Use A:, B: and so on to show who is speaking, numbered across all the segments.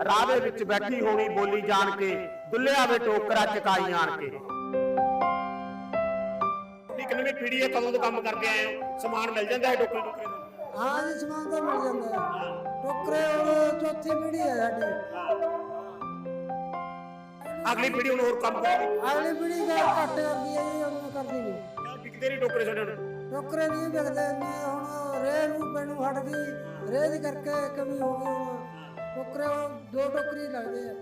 A: ਰਾਹ ਦੇ ਵਿੱਚ ਬੈਠੀ ਹੋਣੀ ਬੋਲੀ ਜਾਣ ਕੇ ਦੁੱਲਿਆ ਵੇ ਟੋਕਰਾ ਚਕਾਈ ਆਣ ਕੇ। ਕਿੰਨੀ ਪੀੜੀ ਹੈ ਕਦੋਂ ਤੋਂ ਕੰਮ ਕਰਦੇ ਆਏ ਹੋ? ਸਮਾਨ ਮਿਲ ਜਾਂਦਾ ਹੈ ਟੋਕਰੇ ਟੋਕਰੇ ਦਾ
B: ਹਾਂ ਜੀ ਸਮਾਨ ਤਾਂ ਮਿਲ ਜਾਂਦਾ ਹੈ। ਟੋਕਰੇ ਹੁਣ ਚੌਥੀ ਪੀੜ੍ਹੀ ਹੈ ਸਾਡੀ।
A: ਅਗਲੀ ਪੀੜੀ ਹੁਣ ਹੋਰ ਕੰਮ ਕਰੇਗੀ
B: ਅਗਲੀ ਪੀੜ੍ਹੀ ਦਾ ਘੱਟ ਕਰਦੀ ਹੈ ਜੀ ਹੁਣ ਕਰਦੀ ਨਹੀਂ।
A: ਕਿਆ ਵਿਕਦੇ ਨਹੀਂ ਟੋਕਰੇ ਛੋਟੇ
B: ਟੋਕਰੇ ਨਹੀਂ ਵਿਕਦੇ ਨੇ ਹੁਣ ਰੇਹ ਨੂੰ ਪੈਣੂ ਹਟ ਗਈ ਰੇਹ ਦੀ ਕਰਕੇ ਕਮੀ ਹੋ ਗਈ ਹੁਣ। ਟੋਕਰੇ ਦੋ ਟੋਕਰੀ ਲੱਗਦੇ ਆ।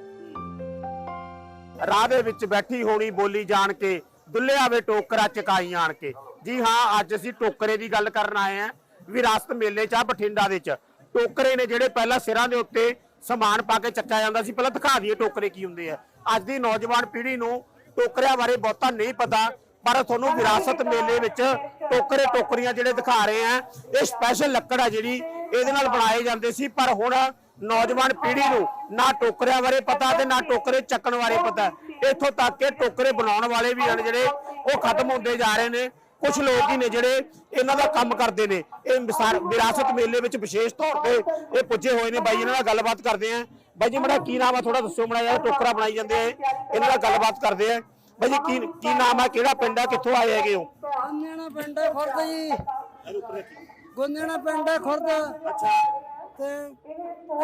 A: ਰਾਹ ਦੇ ਵਿੱਚ ਬੈਠੀ ਹੋਣੀ ਬੋਲੀ ਜਾਣ ਕੇ, ਦੁੱਲਿਆ ਵੇ ਟੋਕਰਾ ਚਕਾਈ ਆਣ ਕੇ। ਜੀ ਹਾਂ, ਅੱਜ ਅਸੀਂ ਟੋਕਰੇ ਦੀ ਗੱਲ ਕਰਨ ਆਏ ਆਂ ਵਿਰਾਸਤ ਮੇਲੇ 'ਚ ਆ, ਬਠਿੰਡਾ ਦੇ ਚ। ਟੋਕਰੇ ਨੇ ਜਿਹੜੇ ਪਹਿਲਾਂ ਸਿਰਾਂ ਦੇ ਉੱਤੇ ਸਮਾਨ ਪਾ ਕੇ ਚੱਕਿਆ ਜਾਂਦਾ ਸੀ, ਪਹਿਲਾਂ ਦਿਖਾ ਦਈਏ ਟੋਕਰੇ ਕੀ ਹੁੰਦੇ ਆ। ਅੱਜ ਦੀ ਨੌਜਵਾਨ ਪੀੜ੍ਹੀ ਨੂੰ ਟੋਕਰਿਆਂ ਬਾਰੇ ਬਹੁਤਾ ਨਹੀਂ ਪਤਾ, ਪਰ ਤੁਹਾਨੂੰ ਵਿਰਾਸਤ ਮੇਲੇ ਵਿੱਚ ਟੋਕਰੇ ਟੋਕਰੀਆਂ ਜਿਹੜੇ ਦਿਖਾ ਰਹੇ ਆ, ਇਹ ਸਪੈਸ਼ਲ ਲੱਕੜ ਆ ਜਿਹੜੀ, ਇਹਦੇ ਨਾਲ ਬਣਾਏ ਜਾਂਦੇ ਸੀ, ਪਰ ਹੁਣ ਨੌਜਵਾਨ ਪੀੜ੍ਹੀ ਨੂੰ ਨਾ ਟੋਕਰਿਆਂ ਬਾਰੇ ਪਤਾ ਤੇ ਨਾ ਟੋਕਰੇ ਚੱਕਣ ਬਾਰੇ ਪਤਾ। ਇੱਥੋਂ ਤੱਕ ਕਿ ਟੋਕਰੇ ਬਣਾਉਣ ਵਾਲੇ ਵੀ ਹਨ ਜਿਹੜੇ ਉਹ ਖਤਮ ਹੁੰਦੇ ਜਾ ਰਹੇ ਨੇ। ਕੁਝ ਲੋਕ ਹੀ ਨੇ ਜਿਹੜੇ ਇਹਨਾਂ ਦਾ ਕੰਮ ਕਰਦੇ ਨੇ। ਇਹ ਵਿਰਾਸਤ ਮੇਲੇ ਵਿੱਚ ਵਿਸ਼ੇਸ਼ ਤੌਰ ਤੇ ਇਹ ਪੁੱਜੇ ਹੋਏ ਨੇ। ਬਾਈ ਇਹਨਾਂ ਨਾਲ ਗੱਲਬਾਤ ਕਰਦੇ ਆਂ ਬਾਈ ਜੀ ਮੇਰਾ ਕੀ ਨਾਮ ਆ ਥੋੜਾ ਦੱਸੋ ਮੜਾ ਯਾਰ ਟੋਕਰਾ ਬਣਾਈ ਜਾਂਦੇ ਆ। ਇਹਨਾਂ ਨਾਲ ਗੱਲਬਾਤ ਕਰਦੇ ਆ। ਬਾਈ ਜੀ ਕੀ ਕੀ ਨਾਮ ਆ? ਕਿਹੜਾ ਪਿੰਡ ਆ? ਕਿੱਥੋਂ ਆਏ ਹੈਗੇ ਹੋ?
B: ਗੋਨੇਣਾ ਪਿੰਡ ਹੈ ਖੁਰਦ ਜੀ। ਗੋਨੇਣਾ ਪਿੰਡ ਹੈ ਖੁਰਦ।
A: ਅੱਛਾ।
B: ਤੇ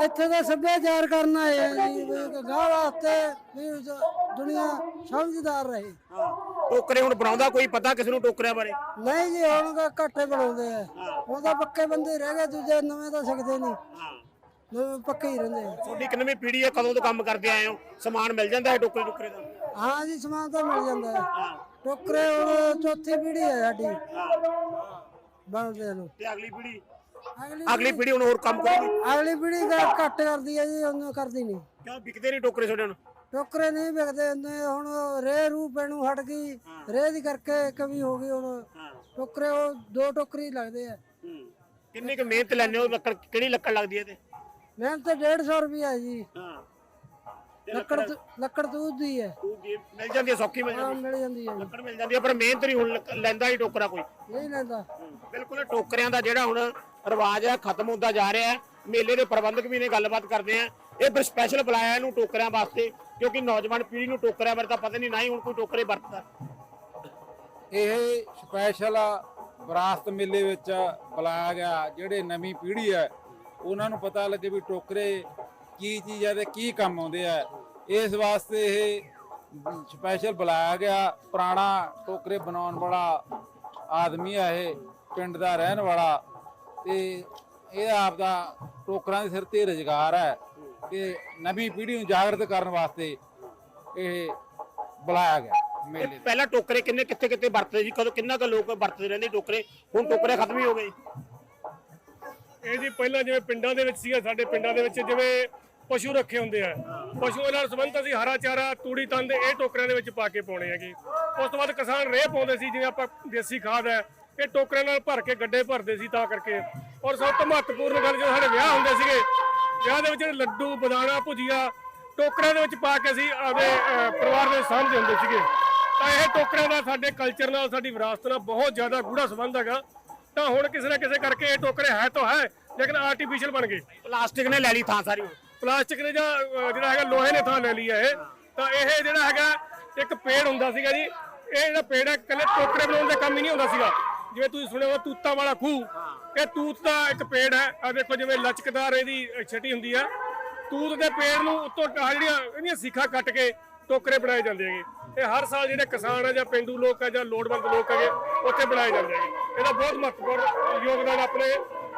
B: ਇੱਥੇ ਦਾ ਸੱਭਿਆਚਾਰ ਕਰਨ ਆਏ ਆ ਜੀ ਗਾਹ ਵਾਸਤੇ ਵੀ ਦੁਨੀਆ ਸਮਝਦਾਰ ਰਹੇ।
A: ਟੋਕਰੇ ਹੁਣ ਬਣਾਉਂਦਾ ਕੋਈ ਪਤਾ ਕਿਸ ਨੂੰ ਟੋਕਰਿਆਂ ਬਾਰੇ?
B: ਨਹੀਂ ਜੀ ਹੁਣ ਤਾਂ ਘੱਟੇ ਬਣਾਉਂਦੇ ਆ। ਉਹ ਤਾਂ ਪੱਕੇ ਬੰਦੇ ਰਹਿ ਗਏ ਦੂਜੇ ਨਵੇਂ ਤਾਂ ਸਿੱਖਦੇ ਨਹੀਂ। ਨਵੇਂ ਪੱਕੇ ਹੀ ਰਹਿੰਦੇ ਆ।
A: ਤੁਹਾਡੀ ਕਿੰਨਵੀਂ ਪੀੜ੍ਹੀ ਹੈ ਕਦੋਂ ਤੋਂ ਕੰਮ ਕਰਦੇ ਆਏ ਹੋ? ਸਮਾਨ ਮਿਲ ਜਾਂਦਾ ਹੈ ਟੋਕਰੇ ਟੋਕਰੇ ਦਾ?
B: ਹਾਂ ਜੀ ਸਮਾਨ ਤਾਂ ਮਿਲ ਜਾਂਦਾ ਹੈ। ਟੋਕਰੇ ਹੁਣ ਚੌਥੀ ਪੀੜ੍ਹੀ ਹੈ ਸਾਡੀ। ਬਣਦੇ ਨੂੰ।
A: ਤੇ ਅਗਲੀ ਪੀੜ੍ਹੀ?
B: ਅਗਲੀ
A: ਪੀੜ੍ਹੀ ਹੁਣ ਹੋਰ ਕੰਮ ਕਰੂਗੀ।
B: ਅਗਲੀ ਪੀੜ੍ਹੀ ਦਾ ਘੱਟ ਕਰਦੀ ਹੈ ਜੀ ਉਹਨੂੰ ਕਰਦੀ ਨਹੀਂ।
A: ਕਿਉਂ ਵਿਕਦੇ ਨਹੀਂ ਟੋਕਰੇ ਛੋਟੇ ਹੁਣ
B: ਟੋਕਰੇ ਨਹੀਂ ਵਿਕਦੇ ਹੁੰਦੇ ਹੁਣ ਰੇਹ ਰੂ ਪੈਣੂ ਹਟ ਗਈ। ਰੇਹ ਦੀ ਕਰਕੇ ਕਮੀ ਹੋ ਗਈ ਹੁਣ। ਟੋਕਰੇ ਉਹ ਦੋ ਟੋਕਰੀ ਲੱਗਦੇ ਆ।
A: ਕਿੰਨੀ ਕੁ ਮਿਹਨਤ ਲੈਂਦੇ ਹੋ? ਲੱਕੜ ਕਿਹੜੀ ਲੱਕੜ ਲੱਗਦੀ ਹੈ ਤੇ
B: ਮਿਹਨਤ ਤੇ 150 ਰੁਪਿਆ ਜੀ।
A: ਹਾਂ।
B: ਲੱਕੜ ਤੋਂ- ਲੱਕੜ ਤੂੰ ਦੀ ਹੈ
A: ਮਿਲ ਜਾਂਦੀ ਹੈ ਸੌਖੀ ਮਿਲ ਜਾਂਦੀ। ਹੈ
B: ਮਿਲ ਜਾਂਦੀ ਹੈ
A: ਲੱਕੜ ਮਿਲ ਜਾਂਦੀ ਹੈ ਪਰ ਮਿਹਨਤ ਨਹੀਂ ਹੁਣ ਲੱਕ- ਲੈਂਦਾ ਹੀ ਟੋਕਰਾ ਕੋਈ।
B: ਨਹੀਂ ਲੈਂਦਾ।
A: ਬਿਲਕੁਲ ਟੋਕਰਿਆਂ ਦਾ ਜਿਹੜਾ ਹੁਣ ਰਿਵਾਜ ਹੈ, ਖਤਮ ਹੁੰਦਾ ਜਾ ਰਿਹਾ ਹੈ। ਮੇਲੇ ਦੇ ਪ੍ਰਬੰਧਕ ਵੀ ਨੇ ਗੱਲਬਾਤ ਕਰਦੇ ਆ। ਇਹ ਸਪੈਸ਼ਲ ਬੁਲਾਇਆ ਇਹਨੂੰ ਟੋਕਰਿਆਂ ਵਾਸਤੇ, ਕਿਉਂਕਿ ਨੌਜਵਾਨ ਪੀੜ੍ਹੀ ਨੂੰ ਟੋਕਰਿਆਂ ਬਾਰੇ ਤਾਂ ਪਤਾ ਨਹੀਂ, ਨਾ ਹੁਣ ਕੋਈ ਟੋਕਰੇ ਵਰਤਦਾ।
C: ਇਹ ਸਪੈਸ਼ਲ ਵਿਰਾਸਤ ਮੇਲੇ ਵਿੱਚ ਬੁਲਾਇਆ ਗਿਆ, ਜਿਹੜੇ ਨਵੀਂ ਪੀੜ੍ਹੀ ਹੈ, ਉਹਨਾਂ ਨੂੰ ਪਤਾ ਲੱਗੇ ਵੀ ਟੋਕਰੇ ਕੀ ਚੀਜ਼ ਹੈ ਤੇ ਕੀ ਕੰਮ ਆਉਂਦੇ ਆ। ਇਸ ਵਾਸਤੇ ਇਹ ਸਪੈਸ਼ਲ ਬੁਲਾਇਆ ਗਿਆ। ਪੁਰਾਣਾ ਟੋਕਰੇ ਬਣਾਉਣ ਵਾਲਾ ਆਦਮੀ ਆ ਇਹ, ਪਿੰਡ ਦਾ ਰਹਿਣ ਵਾਲਾ। ਤੇ ਇਹ ਆਪ ਦਾ ਟੋਕਰਾਂ ਦੇ ਸਿਰ ਤੇ ਰੁਜ਼ਗਾਰ ਹੈ ਤੇ ਨਵੀਂ ਪੀੜ੍ਹੀ ਨੂੰ ਜਾਗਰਤ ਕਰਨ ਵਾਸਤੇ ਇਹ ਬੁਲਾਇਆ ਗਿਆ ਮੇਲੇ ਤੇ।
A: ਪਹਿਲਾਂ ਟੋਕਰੇ ਕਿੰਨੇ ਕਿੱਥੇ ਕਿੱਥੇ ਵਰਤਦੇ ਸੀ? ਕਦੋਂ ਕਿੰਨਾ ਕੁ ਲੋਕ ਵਰਤਦੇ ਰਹਿੰਦੇ ਟੋਕਰੇ? ਹੁਣ ਟੋਕਰੇ ਖਤਮ ਹੀ ਹੋ ਗਏ।
D: ਇਹ ਜੀ ਪਹਿਲਾਂ ਜਿਵੇਂ ਪਿੰਡਾਂ ਦੇ ਵਿੱਚ ਸੀਗਾ ਸਾਡੇ ਪਿੰਡਾਂ ਦੇ ਵਿੱਚ ਜਿਵੇਂ ਪਸ਼ੂ ਰੱਖੇ ਹੁੰਦੇ ਆ। ਪਸ਼ੂਆਂ ਨਾਲ ਸੰਬੰਧਿਤ ਅਸੀਂ ਹਰਾ ਚਾਰਾ ਤੂੜੀ ਤੰਦ ਇਹ ਟੋਕਰਿਆਂ ਦੇ ਵਿੱਚ ਪਾ ਕੇ ਪਾਉਣੇ ਹੈਗੇ। ਉਸ ਤੋਂ ਬਾਅਦ ਕਿਸਾਨ ਰੇਹ ਪਾਉਂਦੇ ਸੀ ਜਿਵੇਂ ਆਪਾਂ ਦੇਸੀ ਖਾਦ ਹੈ ਇਹ ਟੋਕਰਿਆਂ ਨਾਲ ਭਰ ਕੇ ਗੱਡੇ ਭਰਦੇ ਸੀ ਤਾਂ ਕਰਕੇ। ਔਰ ਸਭ ਤੋਂ ਮਹੱਤਵਪੂਰਨ ਗੱਲ ਜਦੋਂ ਸਾਡੇ ਵਿਆਹ ਹੁੰਦੇ ਸੀਗੇ ਵਿਆਹ ਦੇ ਵਿੱਚ ਲੱਡੂ ਬਦਾਣਾ ਭੁਜੀਆ ਟੋਕਰਿਆਂ ਦੇ ਵਿੱਚ ਪਾ ਕੇ ਅਸੀਂ ਅਹ, ਪਰਿਵਾਰ ਦੇ ਸਾਂਝੇ ਹੁੰਦੇ ਸੀਗੇ। ਤਾਂ ਇਹ ਟੋਕਰਿਆਂ ਦਾ ਸਾਡੇ ਕਲਚਰ ਨਾਲ ਸਾਡੀ ਵਿਰਾਸਤ ਨਾਲ ਬਹੁਤ ਜ਼ਿਆਦਾ ਗੂੜਾ ਸੰਬੰਧ ਹੈਗਾ। ਤਾਂ ਹੁਣ ਕਿਸੇ ਨਾ ਕਿਸੇ ਕਰਕੇ ਇਹ ਟੋਕਰੇ ਹੈ ਤਾਂ ਹੈ ਲੇਕਿਨ ਆਰਟੀਫੀਸ਼ੀਅਲ ਬਣ ਗਏ।
A: ਪਲਾਸਟਿਕ ਨੇ ਲੈ ਲਈ ਥਾਂ ਸਾਰੀ।
D: ਪਲਾਸਟਿਕ ਨੇ ਜਾਂ ਜਿਹੜਾ ਹੈਗਾ ਲੋਹੇ ਨੇ ਥਾਂ ਲੈ ਲਈ ਹੈ ਇਹ। ਤਾਂ ਇਹ ਜਿਹੜਾ ਹੈਗਾ ਇੱਕ ਪੇੜ ਹੁੰਦਾ ਸੀਗਾ ਜੀ। ਇਹ ਜਿਹੜਾ ਪੇੜ ਹੈ ਕੱਲੇ ਟੋਕਰੇ ਬਣਾਉਣ ਦਾ ਕੰਮ ਹੀ ਨਹੀਂ ਹੁੰਦਾ ਸੀਗਾ। ਜਿਵੇਂ ਤੁਸੀਂ ਸੁਣਿਆ ਹੋਣਾ ਤੂਤਾਂ ਵਾਲਾ ਖੂਹ ਇਹ ਤੂਤ ਦਾ ਇੱਕ ਪੇੜ ਹੈ। ਆ ਦੇਖੋ ਜਿਵੇਂ ਲਚਕਦਾਰ ਇਹਦੀ ਛਟੀ ਹੁੰਦੀ ਹੈ ਤੂਤ ਦੇ ਪੇੜ ਨੂੰ ਉੱਤੋਂ ਆਹ ਜਿਹੜੀਆਂ ਇਹਦੀਆਂ ਸਿੱਖਾਂ ਕੱਟ ਕੇ ਟੋਕਰੇ ਬਣਾਏ ਜਾਂਦੇ ਹੈਗੇ। ਇਹ ਹਰ ਸਾਲ ਜਿਹੜੇ ਕਿਸਾਨ ਆ ਜਾਂ ਪਿੰਡੂ ਲੋਕ ਆ ਜਾਂ ਲੋੜਵੰਦ ਲੋਕ ਹੈਗੇ ਉੱਥੇ ਬਣਾਏ ਜਾਂਦੇ ਹੈਗੇ। ਇਹਦਾ ਬਹੁਤ ਮਹੱਤਵਪੂਰਨ ਯੋਗਦਾਨ ਆਪਣੇ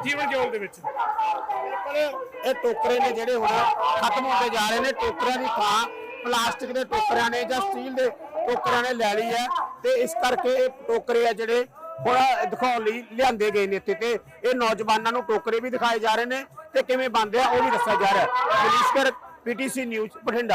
D: ਜੀਵਨ ਜਿਉਣ ਦੇ ਵਿੱਚ।
A: ਪਰ ਇਹ ਟੋਕਰੇ ਨੇ ਜਿਹੜੇ ਹੁਣ ਖਤਮ ਹੁੰਦੇ ਜਾ ਰਹੇ ਨੇ ਟੋਕਰਿਆਂ ਦੀ ਥਾਂ ਪਲਾਸਟਿਕ ਦੇ ਟੋਕਰਿਆਂ ਨੇ ਜਾਂ ਸਟੀਲ ਦੇ ਟੋਕਰਿਆਂ ਨੇ ਲੈ ਲਈ ਹੈ। ਤੇ ਇਸ ਕਰਕੇ ਇਹ ਟੋਕਰੇ ਆ ਜਿਹੜੇ ਹੁਣ ਦਿਖਾਉਣ ਲਈ ਲਿਆਂਦੇ ਗਏ ਨੇ ਇੱਥੇ ਤੇ। ਇਹ ਨੌਜਵਾਨਾਂ ਨੂੰ ਟੋਕਰੇ ਵੀ ਦਿਖਾਏ ਜਾ ਰਹੇ ਨੇ ਤੇ ਕਿਵੇਂ ਬਣਦੇ ਆ ਉਹ ਵੀ ਦੱਸਿਆ ਜਾ ਰਿਹਾ ਹੈ। Manishkar PTC news, Bathinda.